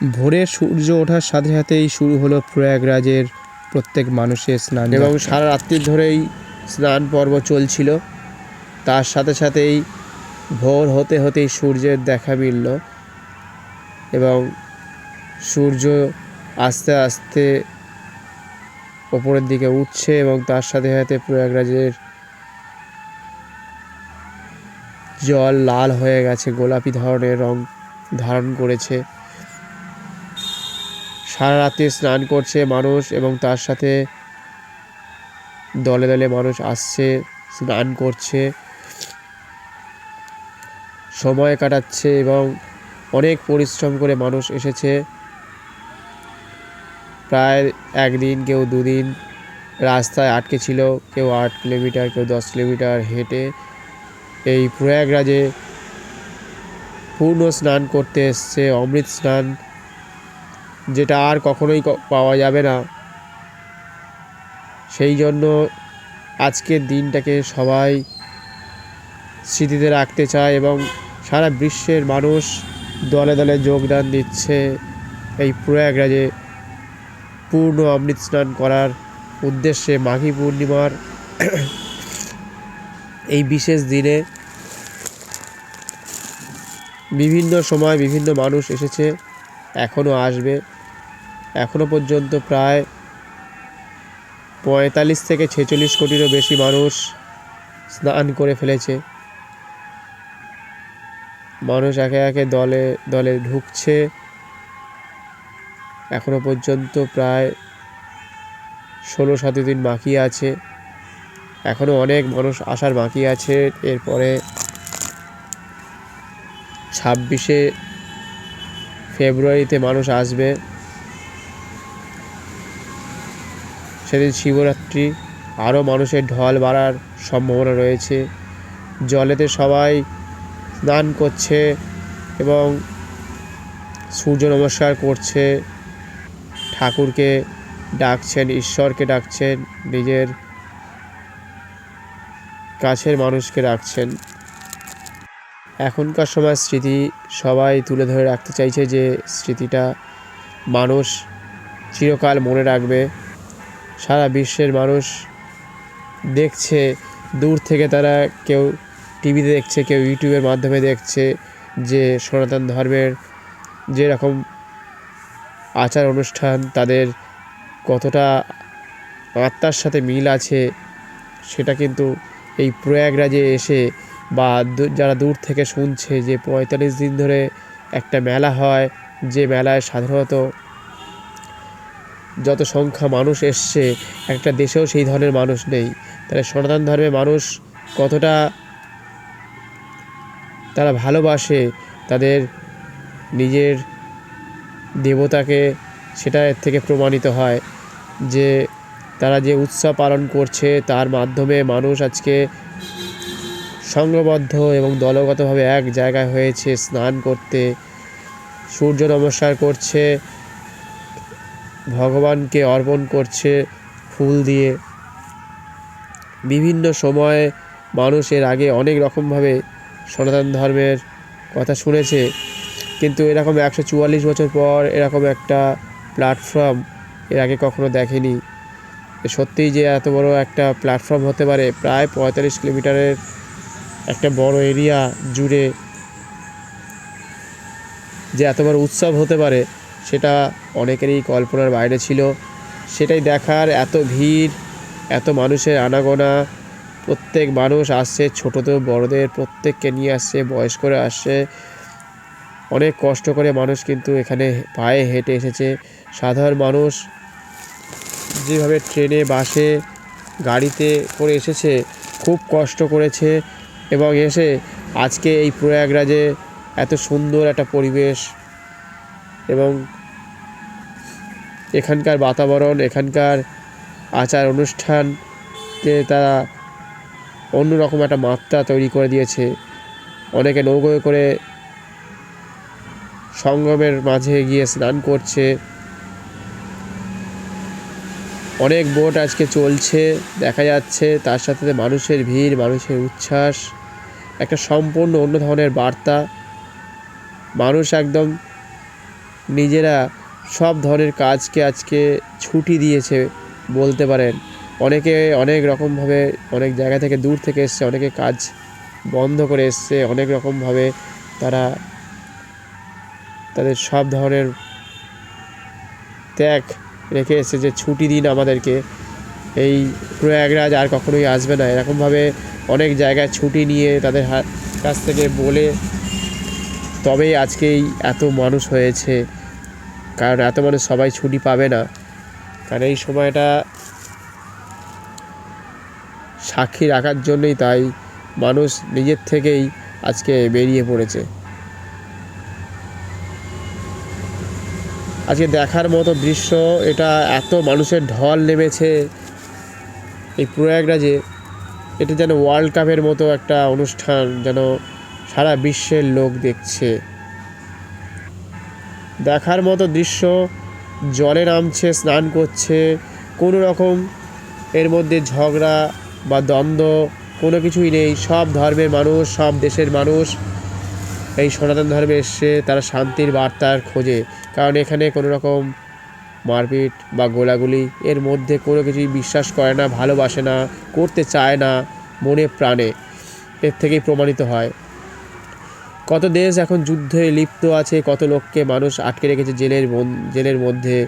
ভোরে সূর্য ওঠার সাথে সাথেই শুরু হলো প্রয়াগরাজের প্রত্যেক মানুষের স্নান এবং সারা রাত্রি ধরেই স্নান পর্ব চলছিল। তার সাথে সাথেই ভোর হতে হতেই সূর্যের দেখা মিলল এবং সূর্য আস্তে আস্তে ওপরের দিকে উঠছে এবং তার সাথে সাথে প্রয়াগরাজের জল লাল হয়ে গেছে গোলাপি ধরনের রং ধারণ করেছে। সারা রাতে স্নান করছে মানুষ এবং তার সাথে দলে দলে মানুষ আসছে, স্নান করছে। সময় কাটাচ্ছে এবং অনেক পরিশ্রম করে মানুষ এসেছে। প্রায় একদিন কেউ দুদিন রাস্তায় আটকে ছিল, কেউ আট কিলোমিটার, কেউ দশ কিলোমিটার হেঁটে এই প্রয়াগরাজে পূর্ণ স্নান করতে এসছে, অমৃত স্নান যেটা আর কখনোই পাওয়া যাবে না। সেই জন্য আজকের দিনটাকে সবাই স্মৃতিতে রাখতে চায় এবং সারা বিশ্বের মানুষ দলে দলে যোগদান দিচ্ছে এই প্রয়াগরাজে পূর্ণ অমৃত স্নান করার উদ্দেশ্যে মাঘী পূর্ণিমার এই বিশেষ দিনে বিভিন্ন সময় বিভিন্ন মানুষ এসেছে, এখনও আসবে। এখনও পর্যন্ত প্রায় পঁয়তাল্লিশ থেকে ছেচল্লিশ কোটিরও বেশি মানুষ স্নান করে ফেলেছে। মানুষ একে একে দলে দলে ঢুকছে। এখনও পর্যন্ত প্রায় ষোলো সতেরো দিন বাকি আছে। এখনও অনেক মানুষ আসার বাকি আছে। এরপরে ছাব্বিশে ফেব্রুয়ারিতে মানুষ আসবে। সেদিন শিবরাত্রি, আরও মানুষের ঢল বাড়ার সম্ভাবনা রয়েছে। জলেতে সবাই স্নান করছে এবং সূর্য নমস্কার করছে। ঠাকুরকে ডাকছেন, ঈশ্বরকে ডাকছেন, নিজের কাছের মানুষকে ডাকছেন। এখনকার সময় স্মৃতি সবাই তুলে ধরে রাখতে চাইছে যে স্মৃতিটা মানুষ চিরকাল মনে রাখবে। সারা বিশ্বের মানুষ দেখছে, দূর থেকে তারা কেউ টিভিতে দেখছে, কেউ ইউটিউবের মাধ্যমে দেখছে যে সনাতন ধর্মের যেরকম আচার অনুষ্ঠান, তাদের কতটা আত্মার সাথে মিল আছে, সেটা কিন্তু এই প্রয়াগরাজে এসে বা যারা দূর থেকে শুনছে যে পঁয়তাল্লিশ দিন ধরে একটা মেলা হয়, যে মেলায় সাধারণত যত সংখ্যা মানুষ এসছে, একটা দেশেও সেই ধরনের মানুষ নেই। তাহলে সনাতন ধর্মের মানুষ কতটা তারা ভালোবাসে, তাদের নিজের দেবতাকে, সেটা এর থেকে প্রমাণিত হয় যে তারা যে উৎসব পালন করছে, তার মাধ্যমে মানুষ আজকে সংঘবদ্ধ এবং দলগতভাবে এক জায়গায় হয়েছে, স্নান করতে, সূর্য নমস্কার করছে ভগবানকে অর্পণ করছে ফুল দিয়ে। বিভিন্ন সময়ে মানুষ এর আগে অনেক রকমভাবে সনাতন ধর্মের কথা শুনেছে, কিন্তু এরকম একশো চুয়াল্লিশ বছর পর এরকম একটা প্ল্যাটফর্ম এর আগে কখনো দেখেনি। সত্যিই যে এত বড় একটা প্ল্যাটফর্ম হতে পারে, প্রায় পঁয়তাল্লিশ কিলোমিটারের একটা বড় এরিয়া জুড়ে যে এত বড় উৎসব হতে পারে সেটা অনেকেরই কল্পনার বাইরে ছিল। সেটাই দেখার এত ভিড়, এত মানুষের আনাগোনা, প্রত্যেক মানুষ আসছে, ছোটদের, বড়দের, প্রত্যেককে নিয়ে আসছে, বয়স্করা আসছে। অনেক কষ্ট করে মানুষ কিন্তু এখানে পায়ে হেঁটে এসেছে। সাধারণ মানুষ যেভাবে ট্রেনে, বাসে, গাড়িতে করে এসেছে, খুব কষ্ট করেছে এবং এসে আজকে এই প্রয়াগরাজে এত সুন্দর একটা পরিবেশ এবং এখানকার বাতাবরণ, এখানকার আচার অনুষ্ঠানকে তারা অন্যরকম একটা মাত্রা তৈরি করে দিয়েছে। অনেকে নৌকোয় করে সঙ্গমের মাঝে গিয়ে স্নান করছে। অনেক বোট আজকে চলছে, দেখা যাচ্ছে তার সাথে সাথে মানুষের ভিড়, মানুষের উচ্ছ্বাস, একটা সম্পূর্ণ অন্য ধরনের বার্তা। মানুষ একদম নিজেরা সব ধরনের কাজকে আজকে ছুটি দিয়েছে বলতে পারেন। অনেকে অনেক রকমভাবে অনেক জায়গা থেকে দূর থেকে এসছে, অনেকে কাজ বন্ধ করে এসছে, অনেক রকমভাবে তারা তাদের সব ধরনের ত্যাগ রেখে এসছে যে ছুটি দিন আমাদেরকে। এই প্রয়াগরাজ আর কখনোই আসবে না। এরকমভাবে অনেক জায়গায় ছুটি নিয়ে তাদের কাছ থেকে বলে তবেই আজকেই এত মানুষ হয়েছে। কারণ এত মানুষ সবাই ছুটি পাবে না। কারণ এই সময়টা সাক্ষী রাখার জন্যই তাই মানুষ নিজের থেকেই আজকে বেরিয়ে পড়েছে। আজকে দেখার মতো দৃশ্য, এটা এত মানুষের ঢল নেমেছে এই প্রয়াগরাজে, এটা যেন ওয়ার্ল্ড কাপের মতো একটা অনুষ্ঠান যেন সারা বিশ্বের লোক দেখছে। দেখার মতো দৃশ্য, জলে নামছে, স্নান করছে, কোনো রকম এর মধ্যে ঝগড়া বা দ্বন্দ্ব, কোনো কিছুই নেই। সব ধর্মের মানুষ, সব দেশের মানুষ এই সনাতন ধর্মে এসছে তারা শান্তির বার্তার খোঁজে। কারণ এখানে কোনো রকম মারপিট বা গোলাগুলি এর মধ্যে কোনো কিছুই বিশ্বাস করে না, ভালোবাসে না, করতে চায় না, মনে প্রাণে এর থেকেই প্রমাণিত হয়। কত দেশ এখন যুদ্ধে লিপ্ত আছে, কত লোককে মানুষ আটকে রেখেছে জেলের জেলের মধ্যে।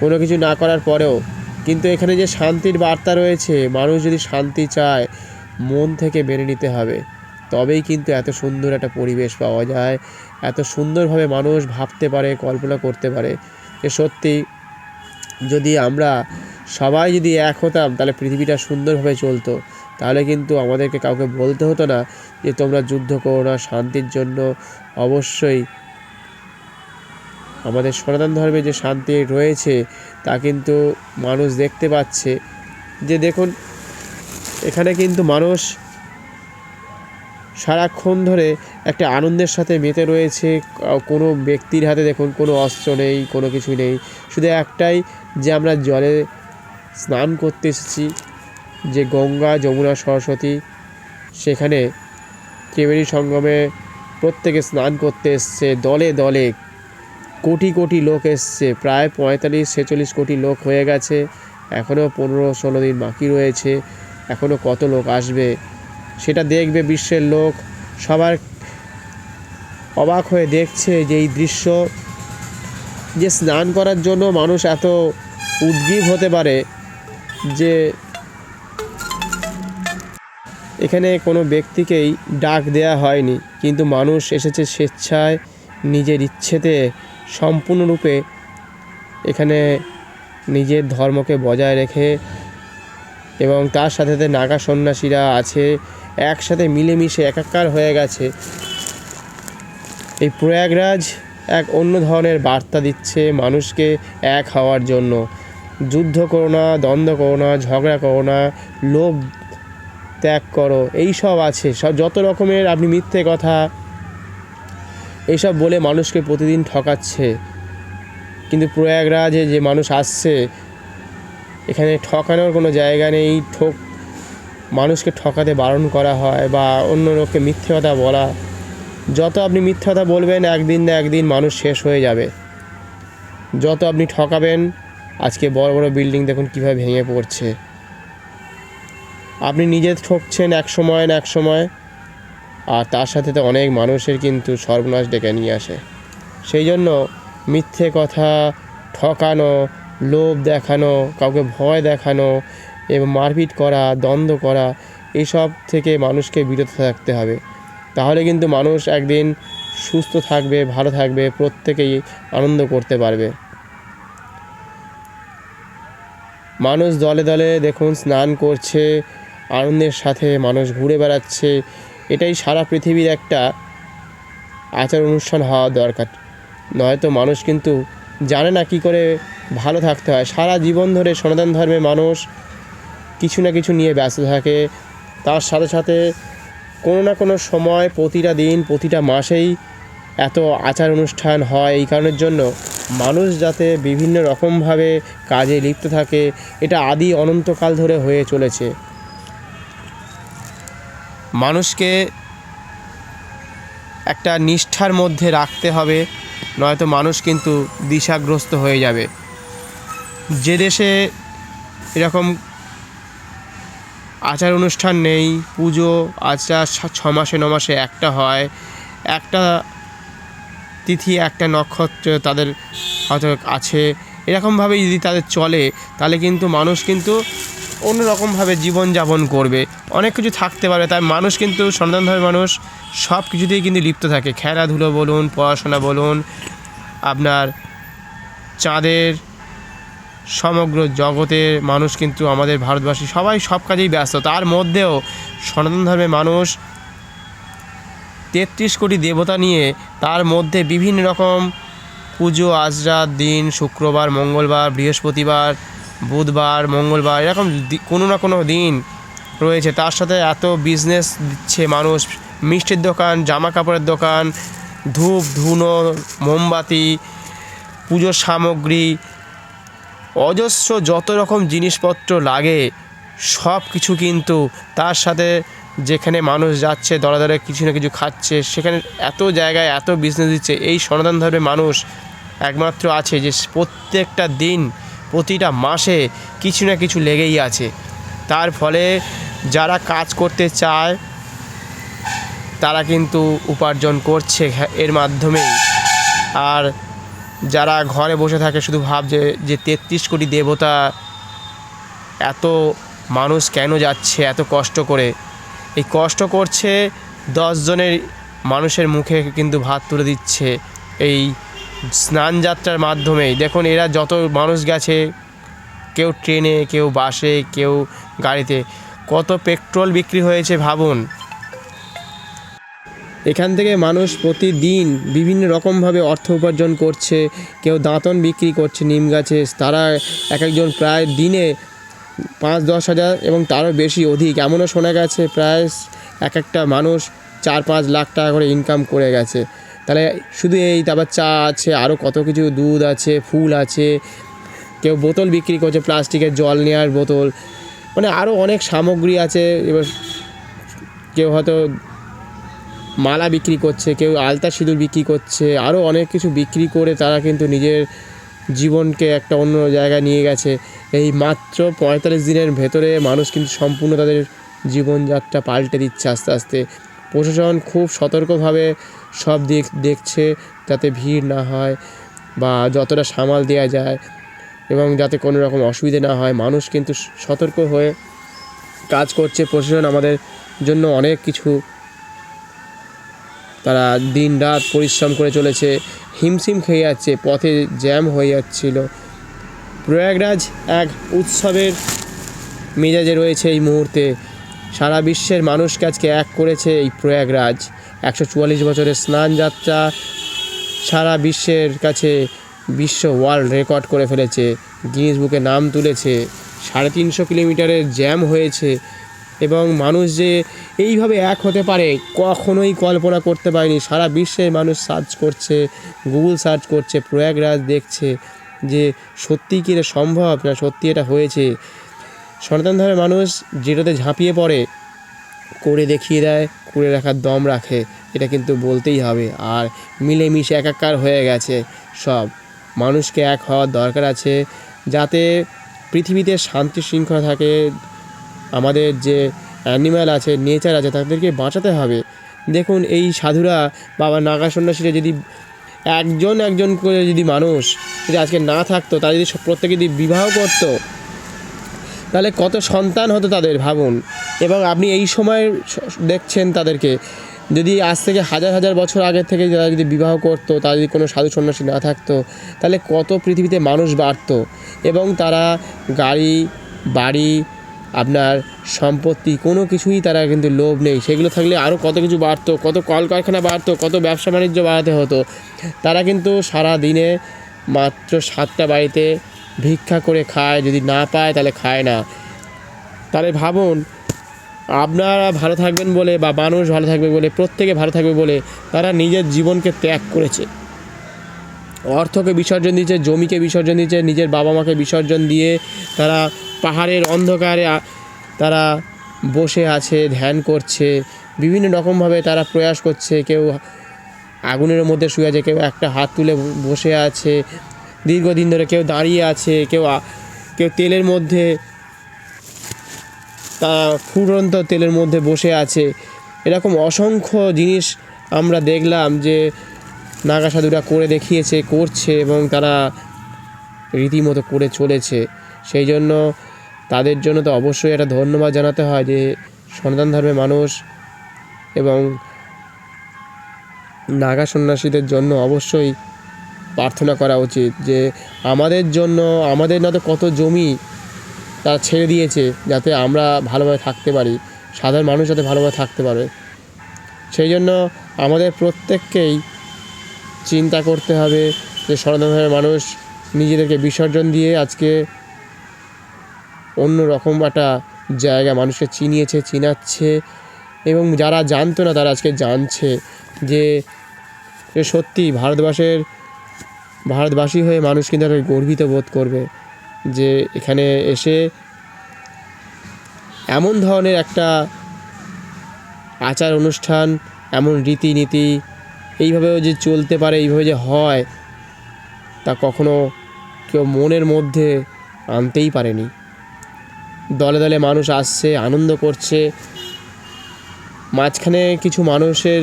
কোনো কিছু না করার পরেও। কিন্তু এখানে যে শান্তির বার্তা রয়েছে, মানুষ যদি শান্তি চায়, মন থেকে মেনে নিতে হবে। তবেই কিন্তু এত সুন্দর একটা পরিবেশ পাওয়া যায়। এত সুন্দরভাবে মানুষ ভাবতে পারে, কল্পনা করতে পারে যে সত্যি যদি আমরা সবাই যদি এক হতাম, তাহলে পৃথিবীটা সুন্দরভাবে চলতো। তাহলে কিন্তু আমাদেরকে কাউকে বলতে হতো না যে তোমরা যুদ্ধ করো না, শান্তির জন্য অবশ্যই আমাদের সনাতন ধর্মে যে শান্তি রয়েছে, তা কিন্তু মানুষ দেখতে পাচ্ছে। যে দেখুন, এখানে কিন্তু মানুষ সারাক্ষণ ধরে একটা আনন্দের সাথে মেতে রয়েছে। কোনো ব্যক্তির হাতে দেখুন, কোনো অস্ত্র নেই, কোনো কিছু নেই। শুধু একটাই যে আমরা জলে স্নান করতে এসেছি, যে গঙ্গা, যমুনা, সরস্বতী, সেখানে ত্রিবেণী সঙ্গমে প্রত্যেকে স্নান করতে এসছে, দলে দলে। কোটি কোটি লোক এসছে, প্রায় পঁয়তাল্লিশ ছেচল্লিশ কোটি লোক হয়ে গেছে। এখনও পনেরো ষোলো দিন বাকি রয়েছে। এখনও কত লোক আসবে? সেটা দেখবে বিশ্বের লোক। সবার অবাক হয়ে দেখছে যে এই দৃশ্য, যে স্নান করার জন্য মানুষ এত উদ্গ্রীব হতে পারে, যে এখানে কোনো ব্যক্তিকেই ডাক দেয়া হয়নি, কিন্তু মানুষ এসেছে স্বেচ্ছায় নিজের ইচ্ছেতে সম্পূর্ণরূপে এখানে নিজের ধর্মকে বজায় রেখে এবং তার সাথে সাথে নাগা সন্ন্যাসীরা আছে, একসাথে মিলেমিশে একাকার হয়ে গেছে। এই প্রয়াগরাজ এক অন্য ধরনের বার্তা দিচ্ছে মানুষকে এক হওয়ার জন্য। যুদ্ধ করো না, দ্বন্দ্ব করো না, ঝগড়া করো না, লোভ ত্যাগ করো। এই সব আছে। সব যত রকমের আপনি মিথ্যে কথা, এইসব বলে মানুষকে প্রতিদিন ঠকাচ্ছে। কিন্তু প্রয়াগরাজে যে মানুষ আসছে, এখানে ঠকানোর কোনো জায়গা নেই। ঠক, মানুষকে ঠকাতে বারণ করা হয় বা অন্য লোককে মিথ্যে কথা বলা। যত আপনি মিথ্যে কথা বলবেন, একদিন না একদিন মানুষ শেষ হয়ে যাবে। যত আপনি ঠকাবেন, আজকে বড় বড় বিল্ডিং দেখুন কীভাবে ভেঙে পড়ছে। আপনি নিজে ঠকছেন এক সময় না এক সময়, আর তার সাথে তো অনেক মানুষের কিন্তু সর্বনাশ ডেকে নিয়ে আসে। সেই জন্য মিথ্যে কথা, ঠকানো, লোভ দেখানো, কাউকে ভয় দেখানো এবং মারপিট করা, দ্বন্দ্ব করা এইসব থেকে মানুষকে বিরত থাকতে হবে। তাহলে কিন্তু মানুষ একদিন সুস্থ থাকবে, ভালো থাকবে, প্রত্যেকেই আনন্দ করতে পারবে। মানুষ দলে দলে দেখুন স্নান করছে আনন্দের সাথে মানুষ ঘুরে বেড়াচ্ছে। এটাই সারা পৃথিবীর একটা আচার অনুষ্ঠান হওয়া দরকার। নয়তো মানুষ কিন্তু জানে না কী করে ভালো থাকতে হয়। সারা জীবন ধরে সনাতন ধর্মে মানুষ কিছু না কিছু নিয়ে ব্যস্ত থাকে। তার সাথে সাথে কোনো না কোনো সময় প্রতিটা দিন, প্রতিটা মাসেই এত আচার অনুষ্ঠান হয়। এই কারণের জন্য মানুষ যাতে বিভিন্ন রকমভাবে কাজে লিপ্ত থাকে, এটা আদি অনন্তকাল ধরে হয়ে চলেছে। মানুষকে একটা নিষ্ঠার মধ্যে রাখতে হবে, নয়তো মানুষ কিন্তু দিশাগ্রস্ত হয়ে যাবে। যে দেশে এরকম আচার অনুষ্ঠান নেই, পুজো, আচার ছ- মাসে, ন মাসে একটা হয়, একটা তিথি, একটা নক্ষত্র তাদের হয়তো আছে এরকমভাবে যদি তাদের চলে, তাহলে কিন্তু মানুষ কিন্তু অন্যরকমভাবে জীবনযাপন করবে। অনেক কিছু থাকতে পারে, তাই মানুষ কিন্তু সনাতন ধর্মের মানুষ সব কিছুতেই কিন্তু লিপ্ত থাকে। খেলাধুলো বলুন, পড়াশোনা বলুন, আপনার চাঁদের সমগ্র জগতের মানুষ কিন্তু আমাদের ভারতবাসী সবাই সব কাজেই ব্যস্ত। তার মধ্যেও সনাতন ধর্মের মানুষ তেত্রিশ কোটি দেবতা নিয়ে তার মধ্যে বিভিন্ন রকম পুজো আজরা দিন, শুক্রবার, মঙ্গলবার, বৃহস্পতিবার, বুধবার, মঙ্গলবার, এরকম কোনো না কোনো দিন রয়েছে। তার সাথে এত বিজনেস দিচ্ছে মানুষ। মিষ্টির দোকান জামা কাপড়ের দোকান, ধূপ, ধুনো, মোমবাতি, পুজোর সামগ্রী, অজস্র যত রকম জিনিসপত্র লাগে, সব কিছু কিন্তু তার সাথে যেখানে মানুষ যাচ্ছে দরে দরে কিছু না কিছু খাচ্ছে, সেখানে এত জায়গায় এত বিজনেস দিচ্ছে, এই সনাতন ধর্মের মানুষ একমাত্র আছে যে প্রত্যেকটা দিন, প্রতিটা মাসে কিছু না কিছু লেগেই আছে। তার ফলে যারা কাজ করতে চায় তারা কিন্তু উপার্জন করছে হ্যাঁ, এর মাধ্যমেই। আর যারা ঘরে বসে থাকে শুধু ভাবছে যে তেত্রিশ কোটি দেবতা এত মানুষ কেন যাচ্ছে এত কষ্ট করে। এই কষ্ট করছে জনের মানুষের মুখে কিন্তু ভাত তুলে দিচ্ছে এই স্নান যাত্রার মাধ্যমেই। দেখুন এরা যত মানুষ গেছে কেউ ট্রেনে কেউ বাসে কেউ গাড়িতে কত পেট্রোল বিক্রি হয়েছে ভাবুন। এখান থেকে মানুষ প্রতিদিন বিভিন্ন রকমভাবে অর্থ উপার্জন করছে, কেউ দাঁতন বিক্রি করছে, নিম গাছে। তারা এক একজন প্রায় দিনে পাঁচ, দশ হাজার এবং তারও বেশি অধিক। এমনও শোনা গেছে প্রায় এক একটা মানুষ চার, পাঁচ লাখ টাকা করে ইনকাম করে গেছে। তাহলে শুধু এই, তারপর চা আছে, আরও কত কিছু দুধ আছে, ফুল আছে। কেউ বোতল বিক্রি করছে, প্লাস্টিকের জল নেওয়ার বোতল। মানে আরও অনেক সামগ্রী আছে, এবার কেউ হয়তো মালা বিক্রি করছে, কেউ আলতা সিঁদুর বিক্রি করছে আরও অনেক কিছু বিক্রি করে তারা কিন্তু নিজের জীবনকে একটা অন্য জায়গায় নিয়ে গেছে। এই মাত্র পঁয়তাল্লিশ দিনের ভেতরে মানুষ কিন্তু সম্পূর্ণ তাদের জীবনযাত্রা পাল্টে দিচ্ছে আস্তে আস্তে। প্রশাসন খুব সতর্কভাবে সব দিক দেখছে, যাতে ভিড় না হয় বা যতটা সামাল দেওয়া যায়। এবং যাতে কোনো রকম অসুবিধে না হয়, মানুষ কিন্তু সতর্ক হয়ে কাজ করছে। প্রশাসন আমাদের জন্য অনেক কিছু তারা দিন রাত পরিশ্রম করে চলেছে, হিমশিম খেয়ে যাচ্ছে, পথে জ্যাম হয়ে যাচ্ছিল। প্রয়াগরাজ এক উৎসবের মেজাজে রয়েছে এই মুহূর্তে। সারা বিশ্বের মানুষকে আজকে এক করেছে এই প্রয়াগরাজ। একশো চুয়াল্লিশ বছরের স্নান যাত্রা সারা বিশ্বের কাছে বিশ্ব ওয়ার্ল্ড রেকর্ড করে ফেলেছে। গিনিস বুকে নাম তুলেছে। সাড়ে তিনশো কিলোমিটারের জ্যাম হয়েছে এবং মানুষ যে এইভাবে এক হতে পারে, কখনোই কল্পনা করতে পারেনি। সারা বিশ্বের মানুষ সার্চ করছে গুগল সার্চ করছে প্রয়াগরাজ দেখছে যে সত্যি কি এটা সম্ভব না, সত্যি এটা হয়েছে। সনাতন ধর্মের মানুষ যেটাতে ঝাঁপিয়ে পড়ে, করে দেখিয়ে দেয়, করে রাখার দম রাখে। এটা কিন্তু বলতেই হবে। আর মিলেমিশে একাকার হয়ে গেছে সব। মানুষকে এক হওয়ার দরকার আছে যাতে পৃথিবীতে শান্তি শৃঙ্খলা থাকে, আমাদের যে অ্যানিম্যাল আছে নেচার আছে, তাদেরকে বাঁচাতে হবে। দেখুন, এই সাধুরা বাবা নাগা সন্ন্যাসীরা যদি একজন একজন করে যদি মানুষ যদি আজকে না থাকতো, তারা যদি প্রত্যেকে যদি বিবাহ করতো, তাহলে কত সন্তান হতো তাদের, ভাবুন। এবং আপনি এই সময় দেখছেন তাদেরকে। যদি আজ থেকে হাজার হাজার বছর আগের থেকে যারা যদি বিবাহ করতো, তারা যদি কোনো সাধু সন্ন্যাসী না থাকতো, তাহলে কত পৃথিবীতে মানুষ বাড়তো এবং তারা গাড়ি, বাড়ি, আপনার সম্পত্তি, কোনো কিছুই তারা কিন্তু লোভ নেই। সেগুলো থাকলে আরও কত কিছু বাড়তো, কত কলকারখানা বাড়তো, কত ব্যবসা বাণিজ্য বাড়াতে হতো। তারা কিন্তু সারা দিনে মাত্র সাতটা বাড়িতে ভিক্ষা করে খায়, যদি না পায় তাহলে খায় না। তাহলে ভাবুন আপনারা ভালো থাকবেন বলে বা মানুষ ভালো থাকবে বলে, প্রত্যেকে ভালো থাকবে বলে তারা নিজের জীবনকে ত্যাগ করেছে। অর্থকে বিসর্জন দিয়েছে, জমিকে বিসর্জন দিয়েছে, নিজের বাবা মাকে বিসর্জন দিয়ে তারা পাহাড়ের অন্ধকারে তারা বসে আছে, ধ্যান করছে। বিভিন্ন রকমভাবে তারা প্রয়াস করছে, কেউ আগুনের মধ্যে শুয়ে আছে, কেউ একটা হাত তুলে বসে আছে। দীর্ঘদিন ধরে কেউ দাঁড়িয়ে আছে, কেউ কেউ তেলের মধ্যে তা ফুটন্ত তেলের মধ্যে বসে আছে। এরকম অসংখ্য জিনিস আমরা দেখলাম যে নাগা সাধুরা করে দেখিয়েছে, করছে এবং তারা রীতিমতো করে চলেছে। সেই জন্য তাদের জন্য তো অবশ্যই একটা ধন্যবাদ জানাতে হয় যে সনাতন ধর্মের মানুষ এবং নাগা সন্ন্যাসীদের জন্য অবশ্যই প্রার্থনা করা উচিত যে আমাদের জন্য, আমাদের না তো কত জমি তারা ছেড়ে দিয়েছে যাতে আমরা ভালোভাবে থাকতে পারি, সাধারণ মানুষ যাতে ভালোভাবে থাকতে পারে। সেই জন্য আমাদের প্রত্যেককেই চিন্তা করতে হবে যে সনাতন ধর্মের মানুষ নিজেদেরকে বিসর্জন দিয়ে আজকে অন্য রকম একটা জায়গা মানুষকে চিনিয়েছে, চিনাচ্ছে এবং যারা জানতো না তারা আজকে জানছে যে সত্যি ভারতবর্ষের ভারতবাসী হয়ে মানুষ কিন্তু গর্বিত বোধ করবে। যে এখানে এসে এমন ধরনের একটা আচার অনুষ্ঠান, এমন রীতিনীতি, এইভাবেও যে চলতে পারে, এইভাবে যে হয়, তা কখনো কেউ মনের মধ্যে আনতেই পারেনি। দলে দলে মানুষ আসছে, আনন্দ করছে। মাঝখানে কিছু মানুষের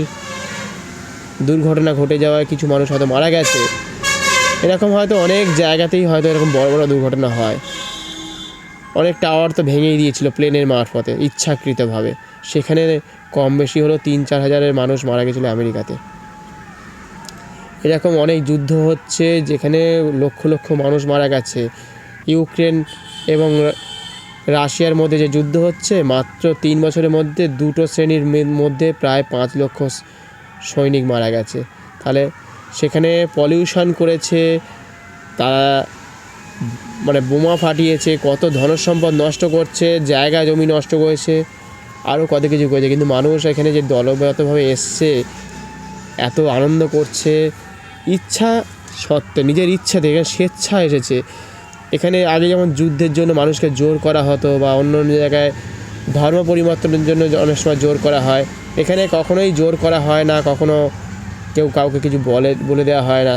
দুর্ঘটনা ঘটে যাওয়ায় কিছু মানুষ হয়তো মারা গেছে। এরকম হয়তো অনেক জায়গাতেই হয়তো এরকম বড় বড় দুর্ঘটনা হয়। অনেক টাওয়ার তো ভেঙেই দিয়েছিল প্লেনের মারফতে, ইচ্ছাকৃতভাবে। সেখানে কম বেশি হলো তিন চার হাজারের মানুষ মারা গেছিল আমেরিকাতে। এরকম অনেক যুদ্ধ হচ্ছে যেখানে লক্ষ লক্ষ মানুষ মারা গেছে। ইউক্রেন এবং রাশিয়ার মধ্যে যে যুদ্ধ হচ্ছে, মাত্র তিন বছরের মধ্যে দুটো শ্রেণির মধ্যে প্রায় পাঁচ লক্ষ সৈনিক মারা গেছে। তাহলে সেখানে পলিউশন করেছে, তারা মানে বোমা ফাটিয়েছে, কত ধনসম্পদ নষ্ট করছে, জায়গা, জমি নষ্ট করেছে আরও কত কিছু করেছে। কিন্তু মানুষ এখানে যে দলগতভাবে এসছে, এত আনন্দ করছে, ইচ্ছা সত্ত্বে, নিজের ইচ্ছা থেকে স্বেচ্ছা এসেছে। এখানে আগে যেমন যুদ্ধের জন্য মানুষকে জোর করা হতো বা অন্য অন্য জায়গায় ধর্ম পরিবর্তনের জন্য অনেক সময় জোর করা হয়, এখানে কখনোই জোর করা হয় না, কখনো কেউ কাউকে কিছু বলে বলে দেওয়া হয় না।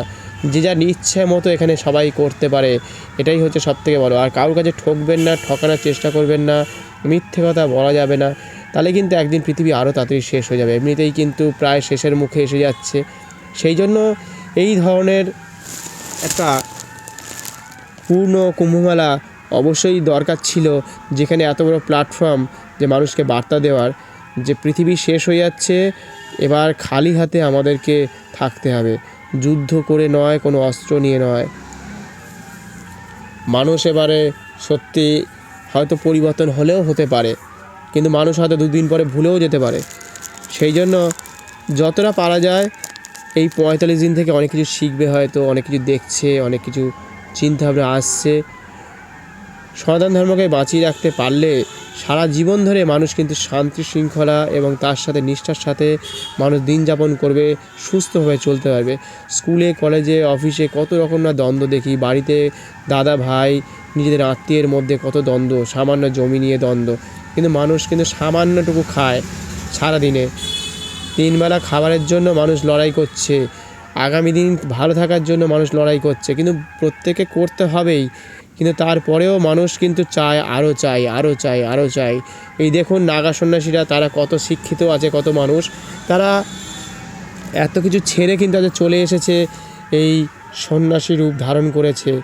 যে যার ইচ্ছে মতো এখানে সবাই করতে পারে, এটাই হচ্ছে সব থেকে বড়। আর কারোর কাছে ঠকবেন না, ঠকানোর চেষ্টা করবেন না, মিথ্যে কথা বলা যাবে না, তাহলে কিন্তু একদিন পৃথিবী আরও তাড়াতাড়ি শেষ হয়ে যাবে। এমনিতেই কিন্তু প্রায় শেষের মুখে এসে যাচ্ছে। সেই জন্য এই ধরনের একটা পূর্ণ কুম্ভমেলা অবশ্যই দরকার ছিল, যেখানে এত বড় প্ল্যাটফর্ম যে মানুষকে বার্তা দেওয়ার, যে পৃথিবী শেষ হয়ে যাচ্ছে। এবার খালি হাতে আমাদেরকে থাকতে হবে। যুদ্ধ করে নয়, কোনো অস্ত্র নিয়ে নয়। মানুষ এবারে সত্যি হয়তো পরিবর্তন হলেও হতে পারে, কিন্তু মানুষ হয়তো দুদিন পরে ভুলেও যেতে পারে। সেই জন্য যতটা পারা যায়, এই পঁয়তাল্লিশ দিন থেকে অনেক কিছু শিখবে হয়তো, অনেক কিছু দেখছে, অনেক কিছু চিন্তাভাবনা আসছে। সনাতন ধর্মকে বাঁচিয়ে রাখতে পারলে সারা জীবন ধরে মানুষ কিন্তু শান্তি শৃঙ্খলা এবং তার সাথে নিষ্ঠার সাথে মানুষ দিন যাপন করবে সুস্থভাবে চলতে পারবে। স্কুলে, কলেজে, অফিসে কত রকম না দ্বন্দ্ব দেখি। বাড়িতে দাদা ভাই, নিজেদের আত্মীয়ের মধ্যে কত দ্বন্দ্ব, সামান্য জমি নিয়ে দ্বন্দ্ব। কিন্তু মানুষ কিন্তু সামান্যটুকু খায় সারাদিনে। তিনবেলা খাবারের জন্য মানুষ লড়াই করছে। আগামী দিন ভালো থাকার জন্য মানুষ লড়াই করছে। কিন্তু প্রত্যেকে করতে হবেই। কিন্তু তারপরেও মানুষ কিন্তু চায় আরও চাই আরও চাই আরও চাই এই দেখুন নাগা সন্ন্যাসীরা, তারা কত শিক্ষিত আছে, কত মানুষ। তারা এত কিছু ছেড়ে কিন্তু আজ চলে এসেছে, এই সন্ন্যাসী রূপ ধারণ করেছে।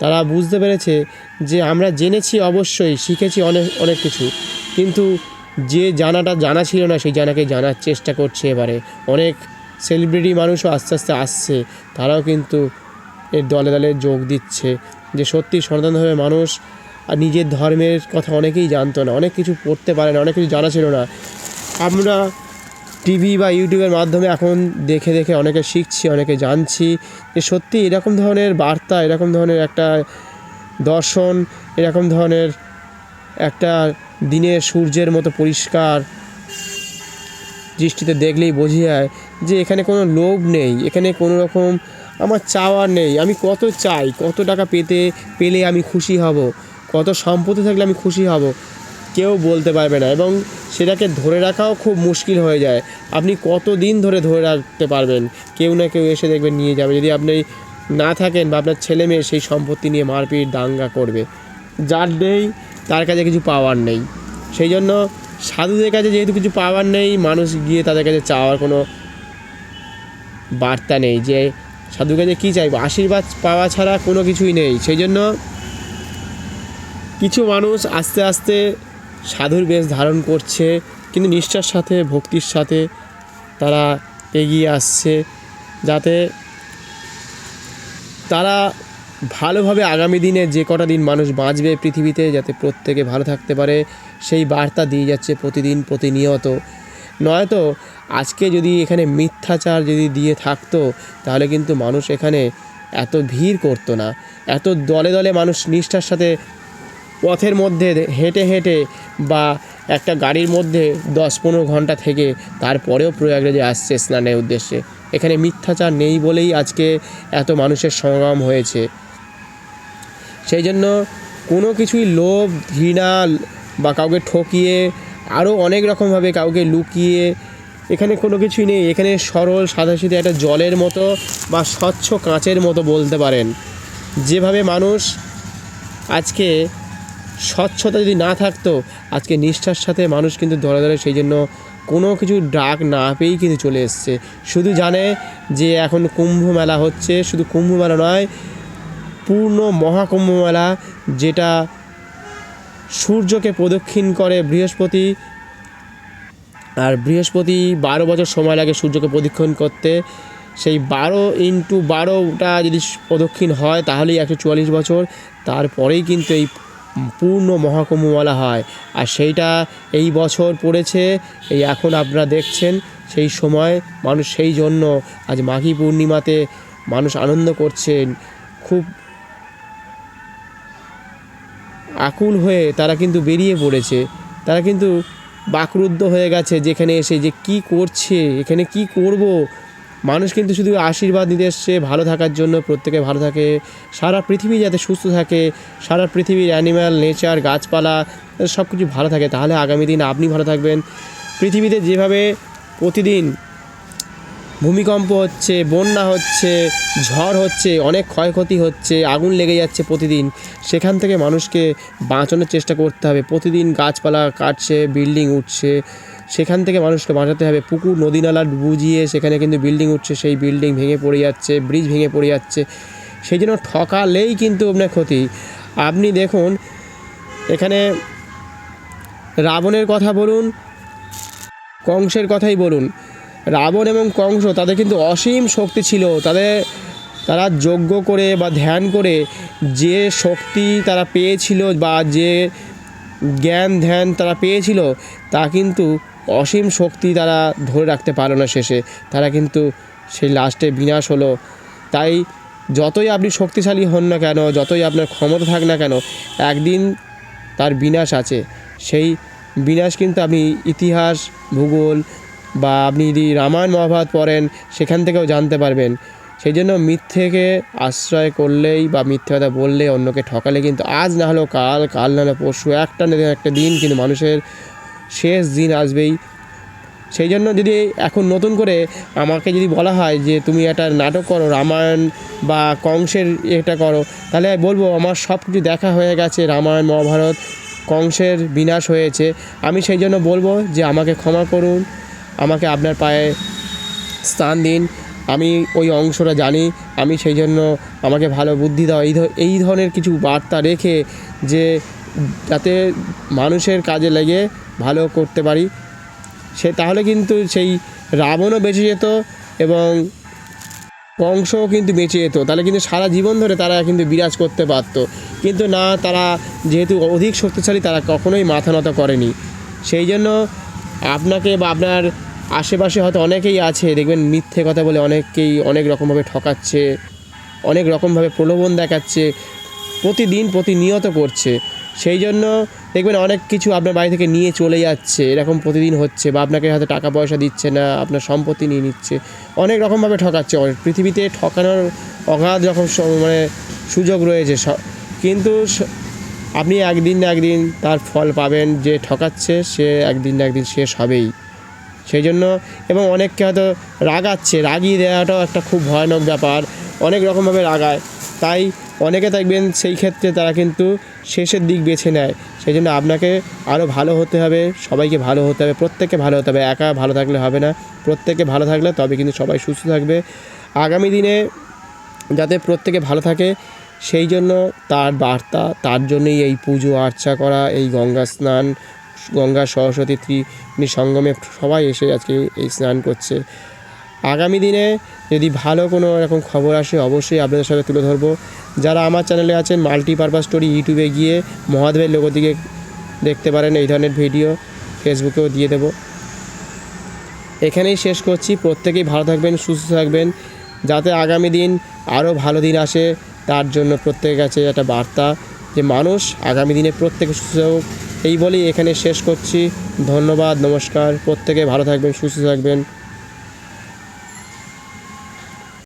তারা বুঝতে পেরেছে যে আমরা জেনেছি অবশ্যই, শিখেছি অনেক অনেক কিছু। কিন্তু যে জানাটা জানা ছিল না, সেই জানাকে জানার চেষ্টা করছে এবারে। অনেক সেলিব্রিটি মানুষও আস্তে আস্তে আসছে। তারাও কিন্তু এর দলে দলে যোগ দিচ্ছে। যে সত্যি সনাতন ধর্মের মানুষ আর নিজের ধর্মের কথা অনেকেই জানতো না, অনেক কিছু পড়তে পারে না, অনেক কিছু জানা ছিল না। আমরা টিভি বা ইউটিউবের মাধ্যমে এখন দেখে দেখে অনেকে শিখছি, অনেকে জানছি যে সত্যি এরকম ধরনের বার্তা, এরকম ধরনের একটা দর্শন, এরকম ধরনের একটা দিনের সূর্যের মতো পরিষ্কার দৃষ্টিতে দেখলেই বোঝা যায় যে এখানে কোনো লোভ নেই, এখানে কোনো রকম আমার চাওয়ার নেই, আমি কত চাই, কত টাকা পেতে, পেলে আমি খুশি হব, কত সম্পত্তি থাকলে আমি খুশি হব, কেউ বলতে পারবে না এবং সেটাকে ধরে রাখাও খুব মুশকিল হয়ে যায়। আপনি কত দিন ধরে ধরে রাখতে পারবেন? কেউ না কেউ এসে দেখবেন নিয়ে যাবে। যদি আপনি না থাকেন বা আপনার ছেলে মেয়ে সেই সম্পত্তি নিয়ে মারপিট, দাঙ্গা করবে, যার নেই, তার কাছে কিছু পাওয়ার নেই। সেই জন্য সাধুদের কাছে যেহেতু কিছু পাওয়ার নেই, মানুষ গিয়ে তাদের কাছে চাওয়ার কোনো বার্তা নেই যে সাধুর কাছে কী চাইব? আশীর্বাদ পাওয়া ছাড়া কোনো কিছুই নেই। সেই জন্য কিছু মানুষ আস্তে আস্তে সাধুর বেশ ধারণ করছে, কিন্তু নিষ্ঠার সাথে, ভক্তির সাথে তারা এগিয়ে আসছে, যাতে তারা ভালোভাবে আগামী দিনে যে কটা দিন মানুষ বাঁচবে পৃথিবীতে, যাতে প্রত্যেকে ভালো থাকতে পারে, সেই বার্তা দিয়ে যাচ্ছে প্রতিদিন, প্রতিনিয়ত। নয়তো আজকে যদি এখানে মিথ্যাচার যদি দিয়ে থাকতো, তাহলে কিন্তু মানুষ এখানে এত ভিড় করতো না। এত দলে দলে মানুষ নিষ্ঠার সাথে পথের মধ্যে হেঁটে হেঁটে বা একটা গাড়ির মধ্যে দশ পনেরো ঘণ্টা থেকে তারপরেও প্রয়াগরাজে আসছে স্নানের উদ্দেশ্যে। এখানে মিথ্যাচার নেই বলেই আজকে এত মানুষের সমাগম হয়েছে। সেই জন্য কোনো কিছুই লোভ, ঘৃণা বা কাউকে ঠকিয়ে আরও অনেক রকমভাবে কাউকে লুকিয়ে, এখানে কোনো কিছুই নেই। এখানে সরল, সাদাসিধে একটা জলের মতো বা স্বচ্ছ কাঁচের মতো বলতে পারেন। যেভাবে মানুষ আজকে স্বচ্ছতা যদি না থাকতো, আজকে নিষ্ঠার সাথে মানুষ কিন্তু ধরে ধরে সেই জন্য কোনো কিছু ডাক না পেয়েই কিন্তু চলে এসছে। শুধু জানে যে এখন কুম্ভ মেলা হচ্ছে। শুধু কুম্ভ মেলা নয়, পূর্ণ মহাকুম্ভ মেলা যেটা সূর্যকে প্রদক্ষিণ করে বৃহস্পতি। আর বৃহস্পতি বারো বছর সময় লাগে সূর্যকে প্রদক্ষিণ করতে। সেই বারো ইন্টু বারোটা যদি প্রদক্ষিণ হয়, তাহলেই একশো চুয়াল্লিশ বছর। তারপরেই কিন্তু এই পূর্ণ মহাকুম্ভমেলা হয়। আর সেইটা এই বছর পড়েছে, এই এখন আপনারা দেখছেন, সেই সময় মানুষ সেই জন্য আজ মাঘী পূর্ণিমাতে মানুষ আনন্দ করছেন। খুব আকুল হয়ে তারা কিন্তু বেরিয়ে পড়েছে। তারা কিন্তু বাকরুদ্ধ হয়ে গেছে যেখানে এসে যে কি করছে, এখানে কি করব? মানুষ কিন্তু শুধু আশীর্বাদ নিতে এসছে ভালো থাকার জন্য, প্রত্যেকে ভালো থাকে, সারা পৃথিবী যাতে সুস্থ থাকে, সারা পৃথিবীর অ্যানিম্যাল নেচার গাছপালা সব কিছু ভালো থাকে। তাহলে আগামী দিন আপনি ভালো থাকবেন। পৃথিবীতে যেভাবে প্রতিদিন ভূমিকম্প হচ্ছে, বন্যা হচ্ছে, ঝড় হচ্ছে, অনেক ক্ষয়ক্ষতি হচ্ছে, আগুন লেগে যাচ্ছে প্রতিদিন। সেখান থেকে মানুষকে বাঁচানোর চেষ্টা করতে হবে। প্রতিদিন গাছপালা কাটছে, বিল্ডিং উঠছে। সেখান থেকে মানুষকে বাঁচাতে হবে। পুকুর, নদী নালা বুঝিয়ে সেখানে কিন্তু বিল্ডিং উঠছে। সেই বিল্ডিং ভেঙে পড়ে যাচ্ছে, ব্রিজ ভেঙে পড়ে যাচ্ছে। সেই জন্য ঠকালেই কিন্তু আপনার ক্ষতি। আপনি দেখুন, এখানে রাবণের কথা বলুন, কংসের কথাই বলুন। রাবণ এবং কংস, তাদের কিন্তু অসীম শক্তি ছিল। তাদের, তারা যজ্ঞ করে বা ধ্যান করে যে শক্তি তারা পেয়েছিল বা যে জ্ঞান, ধ্যান তারা পেয়েছিল, তা কিন্তু অসীম শক্তি তারা ধরে রাখতে পারল না শেষে। তারা কিন্তু সেই লাস্টে বিনাশ হলো। তাই যতই আপনি শক্তিশালী হন না কেন, যতই আপনার ক্ষমতা থাক না কেন, একদিন তার বিনাশ আছে। সেই বিনাশ কিন্তু আপনি ইতিহাস, ভূগোল বা আপনি যদি রামায়ণ মহাভারত পড়েন, সেখান থেকেও জানতে পারবেন। সেই জন্য মিথ্যেকে আশ্রয় করলেই বা মিথ্যে কথা বললে অন্যকে ঠকালে কিন্তু আজ না হলেও কাল কাল না হলেও পরশু, একটা না একটা দিন কিন্তু মানুষের শেষ দিন আসবেই। সেই জন্য যদি এখন নতুন করে আমাকে যদি বলা হয় যে তুমি একটা নাটক করো, রামায়ণ বা কংসের এটা করো, তাহলে বলব আমার সব কিছু দেখা হয়ে গেছে, রামায়ণ, মহাভারত, কংসের বিনাশ হয়েছে। আমি সেই জন্য বলব যে আমাকে ক্ষমা করুন। আমাকে আপনার পায়ে স্থান দিন। আমি ওই অংশটা জানি। আমি সেই জন্য আমাকে ভালো বুদ্ধি দাও। এই এই ধরনের কিছু বার্তা রেখে যে যাতে মানুষের কাজে লেগে ভালো করতে পারি, সে তাহলে কিন্তু সেই রাবণও বেঁচে যেত এবং কংসও কিন্তু বেঁচে যেত। তাহলে কিন্তু সারা জীবন ধরে তারা কিন্তু বিরাজ করতে পারতো। কিন্তু না, তারা যেহেতু অধিক শক্তিশালী, তারা কখনোই মাথা নত করেনি। সেই জন্য আপনাকে বা আপনার আশেপাশে হয়তো অনেকেই আছে, দেখবেন মিথ্যে কথা বলে অনেককেই অনেক রকমভাবে ঠকাচ্ছে, অনেক রকমভাবে প্রলোভন দেখাচ্ছে, প্রতিদিন প্রতিনিয়ত করছে। সেই জন্য দেখবেন অনেক কিছু আপনার বাড়ি থেকে নিয়ে চলে যাচ্ছে, এরকম প্রতিদিন হচ্ছে বা আপনাকে হয়তো টাকা পয়সা দিচ্ছে না, আপনার সম্পত্তি নিয়ে নিচ্ছে। অনেক রকমভাবে ঠকাচ্ছে পৃথিবীতে ঠকানোর অগাধ রকম মানে সুযোগ রয়েছে কিন্তু আপনি একদিন না একদিন তার ফল পাবেন, যে ঠকাচ্ছে সে একদিন না একদিন শেষ হবেই। সেই জন্য এবং অনেককে হয়তো রাগাচ্ছে, রাগিয়ে দেওয়াটাও একটা খুব ভয়ানক ব্যাপার, অনেক রকমভাবে রাগায়। তাই অনেকে দেখবেন সেই ক্ষেত্রে তারা কিন্তু শেষের দিক বেছে নেয়। সেই জন্য আপনাকে আরও ভালো হতে হবে, সবাইকে ভালো হতে হবে, প্রত্যেককে ভালো হতে হবে, একা ভালো থাকলে হবে না প্রত্যেকে ভালো থাকলে তবে কিন্তু সবাই সুস্থ থাকবে। আগামী দিনে যাতে প্রত্যেকে ভালো থাকে সেই জন্য তার বার্তা, তার জন্যই এই পুজো, আর্চা করা, এই গঙ্গা স্নান, গঙ্গা সরস্বতী ত্রিবেণী সঙ্গমে সবাই এসে আজকে এই স্নান করছে। আগামী দিনে যদি ভালো কোনো এরকম খবর আসে, অবশ্যই আপনাদের সাথে তুলে ধরবো। যারা আমার চ্যানেলে আছেন, মাল্টিপারপাস স্টোরি ইউটিউবে গিয়ে মহাদেবের লোগো দিকে দেখতে পারেন এই ধরনের ভিডিও, ফেসবুকেও দিয়ে দেবো। এখানেই শেষ করছি। প্রত্যেকেই ভালো থাকবেন, সুস্থ থাকবেন। যাতে আগামী দিন আরও ভালো দিন আসে। তার জন্য প্রত্যেকের কাছে একটা বার্তা যে মানুষ আগামী দিনে প্রত্যেকে সুস্থ হোক। এই বলেই এখানে শেষ করছি। ধন্যবাদ, নমস্কার। প্রত্যেকে ভালো থাকবেন, সুস্থ থাকবেন।